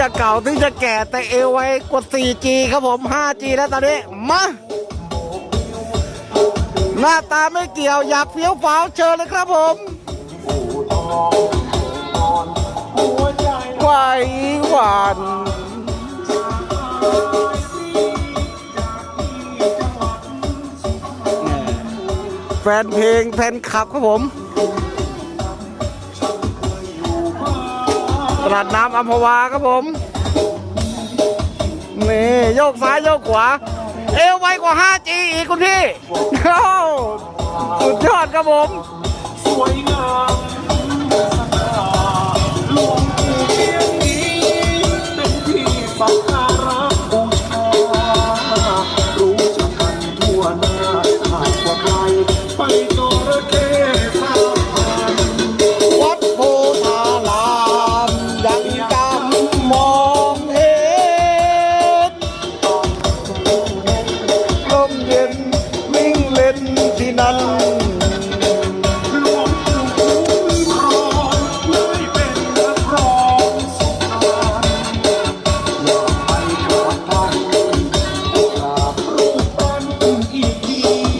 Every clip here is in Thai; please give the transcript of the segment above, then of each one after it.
จะเก่าถึงจะแก่แต่เอวไว้กว่า 4G ครับผม 5G แล้วตอนนี้ มา หน้าตาไม่เกี่ยวอยากเฟี้ยวฟ้าวเชิญเลยครับผมไหวหวานแฟนเพลงแฟนคลับครับผม ลาดน้ำอัมพวาครับผม นี่โยกซ้ายโยกขวา เอวไวกว่า 5G อีกคุณพี่โอ้สุดยอดครับผม สวยงามลงปู่เพียงนี้เป็นที่สักการะ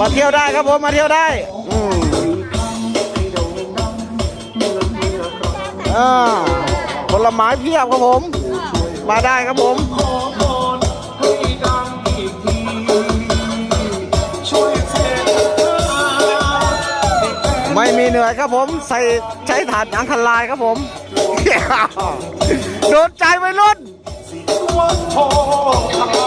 มาเที่ยวได้ครับผมมาเที่ยวได้อืมอ่าผลไม้เพียบครับผม มาได้ครับผม ไม่มีเหนื่อยครับผมใส่ใช้ถาดอังคันลายครับผม โดนใจไว้รุ่นวัด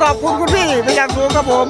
ขอบคุณคุณพี่เป็นอย่างสูงครับผม